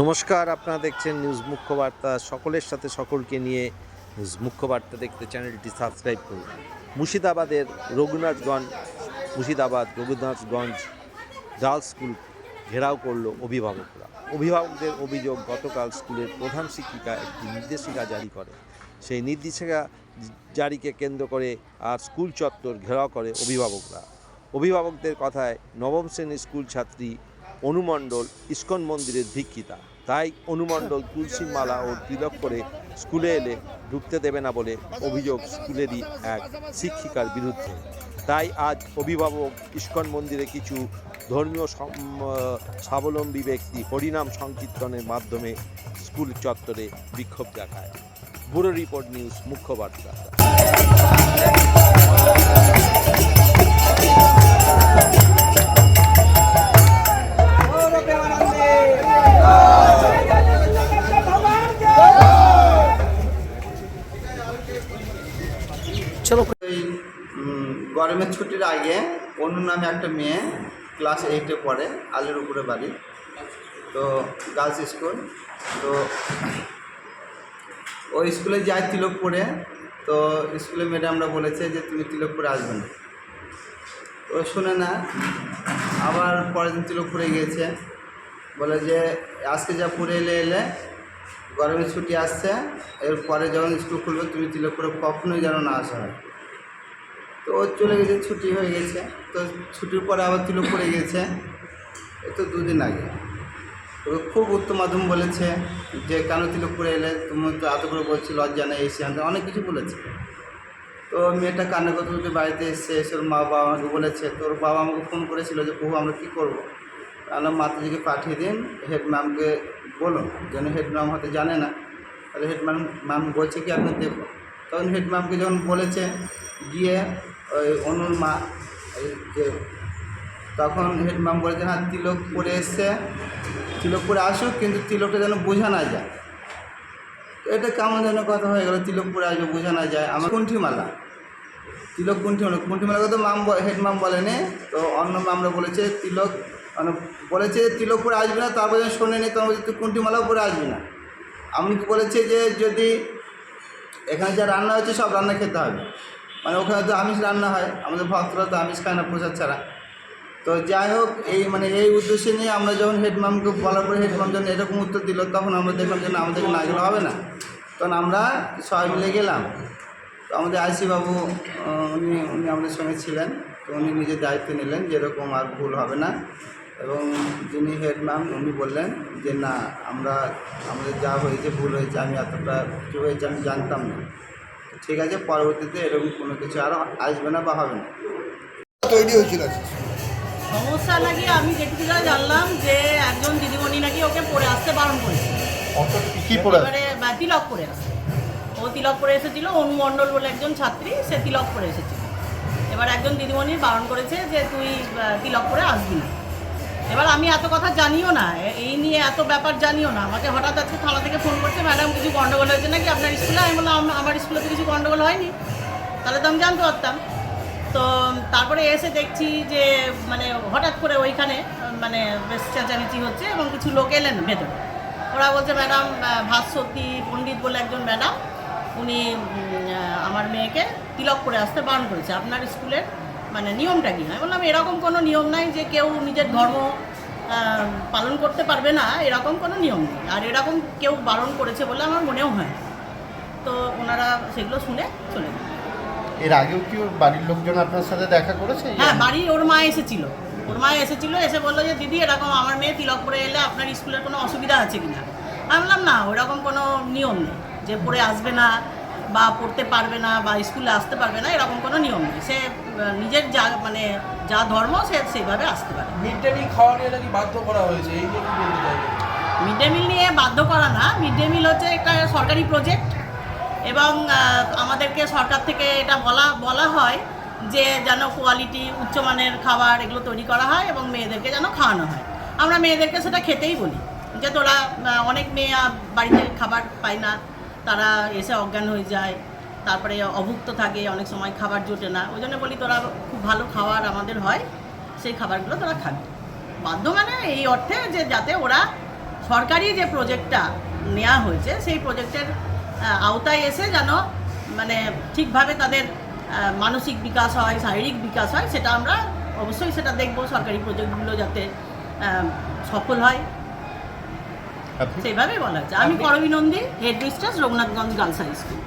নমস্কার, আপনারা দেখছেন নিউজ মুখ্য বার্তা সকলের সাথে সকলকে নিয়ে নিউজ মুখ্য বার্তা দেখতে চ্যানেলটি সাবস্ক্রাইব করুন। মুর্শিদাবাদের রঘুনাথগঞ্জ, মুর্শিদাবাদ রঘুনাথগঞ্জ গার্লস স্কুল ঘেরাও করল অভিভাবকরা। অভিভাবকদের অভিযোগ, গতকাল স্কুলের প্রধান শিক্ষিকা একটি নির্দেশিকা জারি করে। সেই নির্দেশিকা জারিকে কেন্দ্র করে আর স্কুল চত্বর ঘেরাও করে অভিভাবকরা। অভিভাবকদের কথায় নবম শ্রেণির স্কুল ছাত্রী অনুমণ্ডল ইস্কন মন্দিরের ভিক্ষিতা। তাই অনুমণ্ডল তুলসী মালা ও তিলক করে স্কুলে এলে ঢুকতে দেবে না বলে অভিযোগ স্কুলেরই এক শিক্ষিকার বিরুদ্ধে। তাই আজ অভিভাবক ইস্কন মন্দিরে কিছু ধর্মীয় স্বাবলম্বী ব্যক্তি হরিনাম সংকীর্তনের মাধ্যমে স্কুল চত্বরে বিক্ষোভ দেখায়। ব্যুরো রিপোর্ট নিউজ মুখ্য বার্তা। এই গরমের ছুটির আগে অন্য নামে একটা মেয়ে ক্লাস এইটে পড়ে, আলের উপরে বাড়ি। তো গার্লস স্কুল তো ওই স্কুলে যাই তিলক পড়ে। তো স্কুলে ম্যাডামরা বলেছে যে, তুমি তিলক পরে আসবে না। তো শোনে না, আবার পরের দিন তিলক পরে গিয়েছে। বলে যে, আজকে যা পড়ে এলে এলে গরমের ছুটি আসছে, এরপরে যখন স্কুল খুলবে, তুমি তিলক করে কখনোই যেন না আসা। হয় তো ও চলে গেছে, ছুটি হয়ে গেছে। তো ছুটির পরে আবার তিলক পড়ে গেছে। এ তো দুদিন আগে। তো খুব উত্তম মাধ্যম বলেছে যে, কেন তিলক পড়ে এলে? তুমি তো এত করে বলছি, লজ্জা নেই এসে সিদ্ধান্ত। অনেক কিছু বলেছে। তো মেয়েটা কান্না করতে বাড়িতে এসছে, এসে ওর মা বাবা আমাকে বলেছে তো ওর বাবা আমাকে ফোন করেছিল যে প্রভু আমরা কী করব? তাহলে মাতাজিকে পাঠিয়ে দিন, হেড ম্যামকে বলুন, যেন হেড ম্যাম হয়তো জানে না। তাহলে হেড ম্যাম ম্যাম বলছে কি আপনি দেখুন তখন হেড ম্যামকে যখন বলেছে, গিয়ে ওই অনুর মা যে, তখন হেড ম্যাম বলেছে হ্যাঁ তিলক পরে এসছে, তিলক পরে আসুক, কিন্তু তিলকটা যেন বোঝা না যায়। এটা কেমন যেন কথা হয়ে গেল, তিলক পরে আসবে, বোঝা না যায়। আমার কুণ্ঠিমালা। তিলক কুণ্ঠিমালা কুণ্ঠিমালা তো মাম হেড মাম বলেনি, তো অন্য মামরা বলেছে, তিলক মানে বলেছে তিলক পরে আসবে না, তারপরে যখন শোনেনি তখন বলছে, তুই কুণ্ঠিমালাও পরে আসবি না। এমনকি বলেছে যে যদি এখানে যা রান্না হয়েছে সব রান্না খেতে হবে। মানে ওখানে তো আমিষ রান্না হয়, আমাদের ভক্তরা তো আমিষ খায় না প্রসাদ ছাড়া। তো যাই হোক, এই মানে এই উদ্দেশ্যে নিয়ে আমরা যখন হেডমামকে বলার পরে হেডমাম যখন এরকম উত্তর দিল, তখন আমরা দেখলাম যে না আমাদেরকে না গেলে হবে না। তখন আমরা সবাই মিলে গেলাম। তো আমাদের আইসি বাবু উনি উনি আমাদের সঙ্গে ছিলেন। তো উনি নিজের দায়িত্ব নিলেন যেরকম আর ভুল হবে না। এবং যিনি হেড ম্যাম উনি বললেন যে না আমরা আমাদের যা হয়েছে ভুল হয়েছে আমি এতটা কিছু হয়েছে আমি জানতাম না। ঠিক আছে পরবর্তীতে এরকম কোনো কিছু আর আসবে না বা হবে না। তৈরি হয়েছিল সমস্যা নাকি আমি যেটুকু যা জানলাম যে একজন দিদিমণি নাকি ওকে পরে আসতে বারণ করেছে। কি পড়ে এবারে তিলক পরে আসতে ও তিলক পরে এসেছিল অনুমণ্ডল বলে একজন ছাত্রী সে তিলক পরে এসেছিল। এবার একজন দিদিমণি বারণ করেছে যে তুই তিলক পরে আসবি না। এবার আমি এত কথা জানিও না এই নিয়ে এত ব্যাপার জানিও না। আমাকে হঠাৎ আজকে থানা থেকে ফোন করছে, ম্যাডাম, কিছু গন্ডগোল হয়েছে নাকি? আপনার স্কুলে আমি বললাম আমার স্কুলে তো কিছু গন্ডগোল হয়নি। তাহলে তো আমি জানতে পারতাম। তো তারপরে এসে দেখছি যে মানে হঠাৎ করে ওইখানে মানে বেশ চেঁচামেচি হচ্ছে এবং কিছু লোক এলেন ভেতরে। ওরা বলছে, ম্যাডাম ভাস্বতী পণ্ডিত বলে একজন ম্যাডাম, উনি আমার মেয়েকে তিলক করে আসতে বারণ করেছে। আপনার স্কুলের মানে নিয়মটা কি আমি বললাম এরকম কোনো নিয়ম নাই যে কেউ নিজের ধর্ম পালন করতে পারবে না এরকম কোনো নিয়ম নেই। আর এরকম কেউ বারণ করেছে বলে আমার মনেও হয় তো ওনারা সেগুলো শুনে চলে গেলেন এর আগেও কি ওর বাড়ির লোকজন আপনার সাথে দেখা করেছে? হ্যাঁ বাড়ি ওর মা এসেছিল। ওর মা এসেছিল এসে বলল যে দিদি এরকম আমার মেয়ে তিলক পরে এলে আপনার স্কুলের কোনো অসুবিধা আছে কিনা? আমি বললাম না ওরকম কোনো নিয়ম নেই যে পড়ে আসবে না বা পড়তে পারবে না বা স্কুলে আসতে পারবে না এরকম কোনো নিয়ম নেই। সে নিজের যা মানে যা ধর্ম সে সেইভাবে আসতে পারে। মিড ডে মিল খাওয়া নিয়ে নাকি বাধ্য করা হয়েছে এই নিয়ে কি বলতে মিড ডে মিল নিয়ে বাধ্য করা না। মিড ডে মিল হচ্ছে একটা সরকারি প্রজেক্ট এবং আমাদেরকে সরকার থেকে এটা বলা বলা হয় যে যেন কোয়ালিটি উচ্চমানের খাবার এগুলো তৈরি করা হয় এবং মেয়েদেরকে যেন খাওয়ানো হয়। আমরা মেয়েদেরকে সেটা খেতেই বলি। যে তোরা অনেক মেয়ে বাড়িতে খাবার পায় না তারা এসে অজ্ঞান হয়ে যায়, তারপরে অভুক্ত থাকে, অনেক সময় খাবার জোটে না। ওই জন্য বলি তোরা খুব ভালো খাবার আমাদের হয়, সেই খাবারগুলো তোরা খাবি। বাধ্য মানে এই অর্থে যে যাতে ওরা সরকারি যে প্রজেক্টটা নেওয়া হয়েছে, সেই প্রজেক্টের আওতায় এসে যেন মানে ঠিকভাবে তাদের মানসিক বিকাশ হয়, শারীরিক বিকাশ হয়, সেটা আমরা অবশ্যই সেটা দেখব সরকারি প্রজেক্টগুলো যাতে সফল হয়। সেইভাবেই বলা হচ্ছে আমি Karabi Nandi head mistress Raghunathganj girls high school